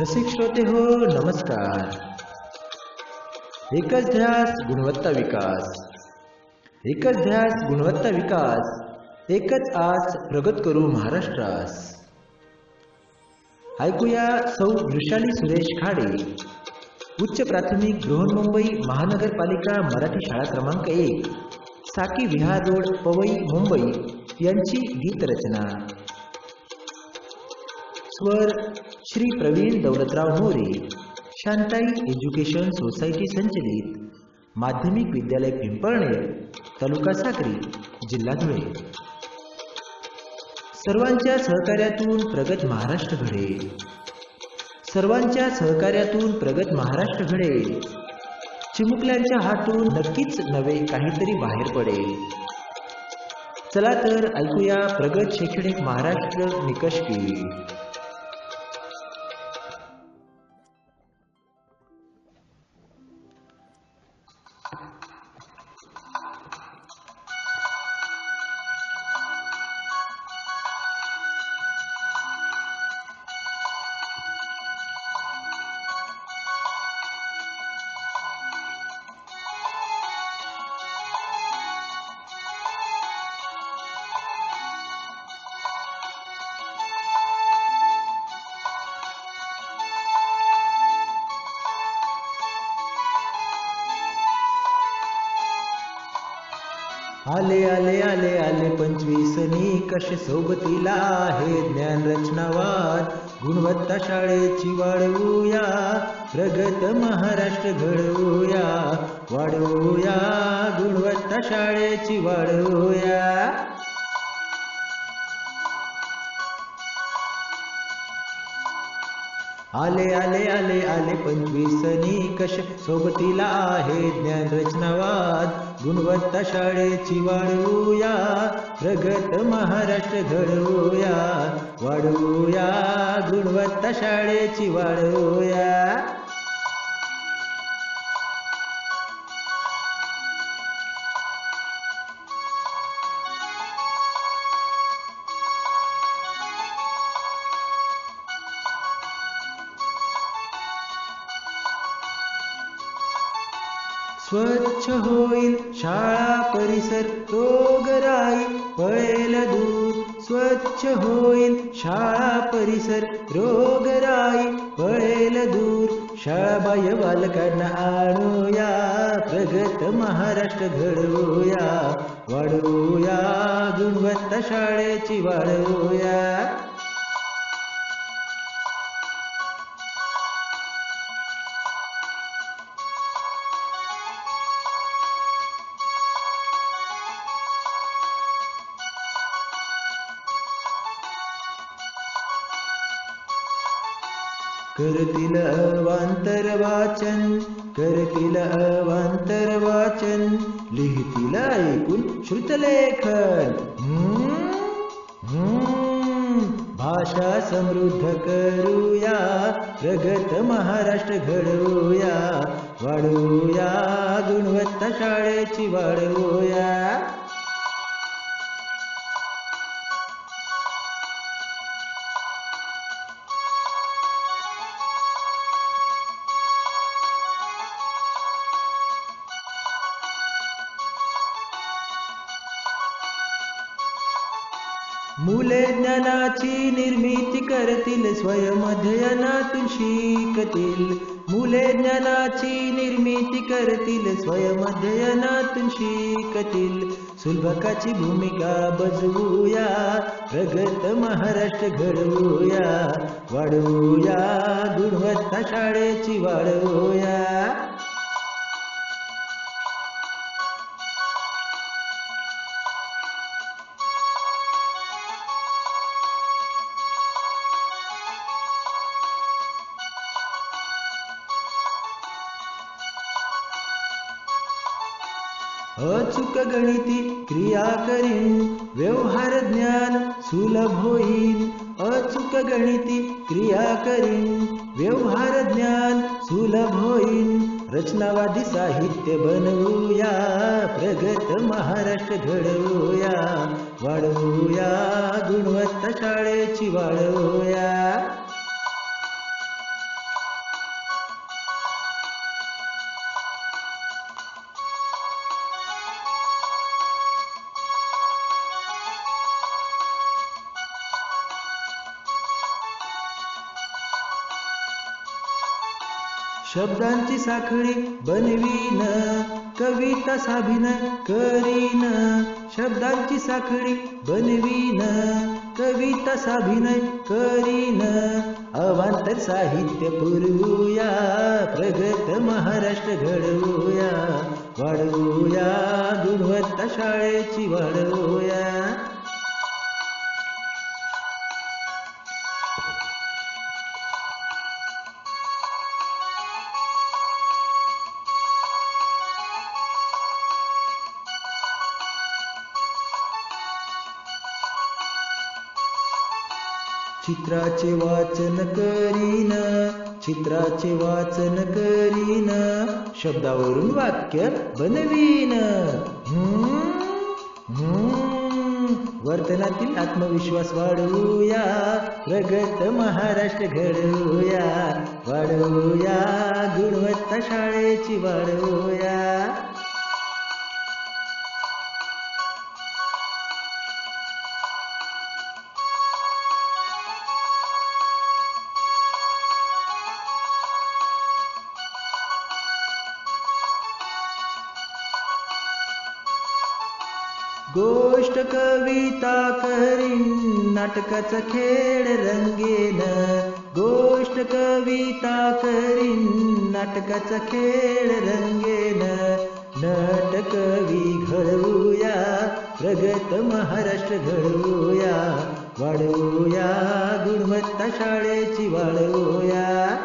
रसिक श्रोते हो नमस्कार. एकच ध्यास गुणवत्ता विकास. एकच ध्यास गुणवत्ता विकास. एकच आज प्रगत करू महाराष्ट्रास. ऐकूया सौ वृषाली सुरेश खाडे उच्च प्राथमिक बृहन्मुंबई महानगरपालिका मराठी शाळा क्रमांक एक साकी विहार रोड पवई मुंबई यांची गीतरचना. स्वर श्री प्रवीण दौलतराव मोरे शांताई एज्युकेशन सोसायटी संचलित माध्यमिक विद्यालय पिंपळणे तालुका साक्री जिल्हा धुळे. सर्वांच्या सहकार्यातून प्रगत महाराष्ट्र घडे. सर्वांच्या सहकार्यातून प्रगत महाराष्ट्र घडेल चिमुकल्यांच्या हातून नक्कीच नवे काहीतरी बाहेर पडेल. चला तर ऐकूया प्रगत शैक्षणिक महाराष्ट्र निकष की. आले आले आले पंचवीसनी कश सोबतीला आहे ज्ञान रचनावाद गुणवत्ता शाळेची वाढवूया प्रगत महाराष्ट्र घडवूया. वाढवूया गुणवत्ता शाळेची वाढवूया आले आले आले आले पंचवीस निकष सोबतीला आहे ज्ञान रचनावाद. गुणवत्ता शाळेची वाढवूया. प्रगत महाराष्ट्र घडवूया. वाढवूया. गुणवत्ता शाळेची वाढवूया. स्वच्छ होईल शाळा परिसर रोगराई पळेल दूर स्वच्छ होईल शाळा परिसर रोगराई पळेल दूर शाळाबाह्य बालकांना आणूया. प्रगत महाराष्ट्र घडवूया. वाढवूया. गुणवत्ता शाळेची वाढवूया करतील वाचन करतील अवांतर वाचन हम्म, हम्म. भाषा समृद्ध करूया प्रगत महाराष्ट्र घडवूया वाढवूया गुणवत्ता शाळेची वाढवूया मुले ज्ञानाची निर्मिती करतील स्वयमध्ययनातून शिकतील. मुले ज्ञानाची निर्मिती करतील स्वयमध्ययनातून शिकतील. सुलभकाची भूमिका बजवूया प्रगत महाराष्ट्र घडवूया. वाढवूया गुणवत्ता शाळेची वाढवूया. अचूक गणिती क्रिया करीन व्यवहार ज्ञान सुलभ अचूक गणिती क्रिया व्यवहार ज्ञान सुलभ रचनावादी साहित्य बनवूया प्रगत महाराष्ट्र घडवूया वाढवूया गुणवत्ता शाळेची वाढवूया शब्दांची साखळी बनवीन कविता साभिनय करीन. शब्दांची साखळी बनवीन कविता साभिनय करीन. अवांतर साहित्य पुरवूया प्रगत महाराष्ट्र घडवूया वाढवूया गुणवत्ता शाळेची वाढवूया चित्राचे वाचन करीन चित्राचे वाचन करीन शब्दावरून वाक्य बनवीन हम्म, हम्म. वर्तनातील आत्मविश्वास वाढवूया प्रगत महाराष्ट्र घडवूया वाढवूया गुणवत्ता शाळेची वाढवूया गोष्ट कविता करीन नाटकाचा खेळ रंगेन. गोष्ट कविता करीन नाटकाचा खेळ रंगेन. नट कवी घडवूया प्रगत महाराष्ट्र घडवूया. वाढवूया गुणवत्ता शाळेची वाढवूया.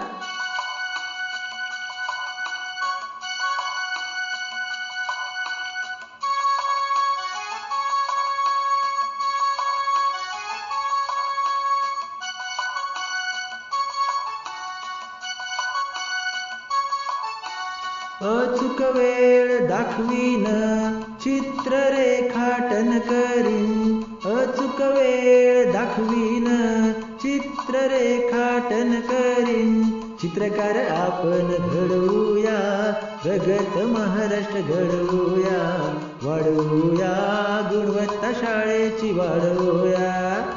अचूक वेळ दाखवीन चित्र रेखाटन करीन. अचूक वेळ दाखवीन चित्र रेखाटन करीन. चित्रकार आपण घडवूया प्रगत महाराष्ट्र घडवूया. वाढवूया गुणवत्ता शाळेची वाढवूया.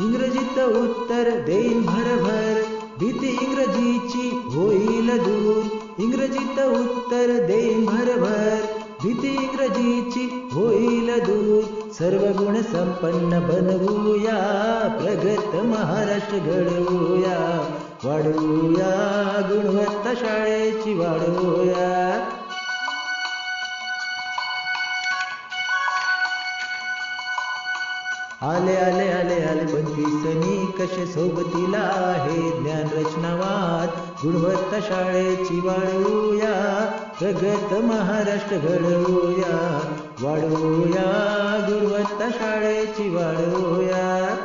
इंग्रजीत उत्तर देईन भरभर भीती इंग्रजीची होईल दूर. इंग्रजीत उत्तर देईन भरभर भीती इंग्रजीची होईल दूर. सर्व गुण संपन्न बनवूया प्रगत महाराष्ट्र घडवूया. वाढवूया गुणवत्ता शाळेची वाढवूया आले आले आले आले पंचवीसनी कसे सोबतीला आहे? ज्ञान रचनावाद गुणवत्ता शाळेची वाढवूया प्रगत महाराष्ट्र घडवूया. वाढवूया गुणवत्ता शाळेची वाढवूया.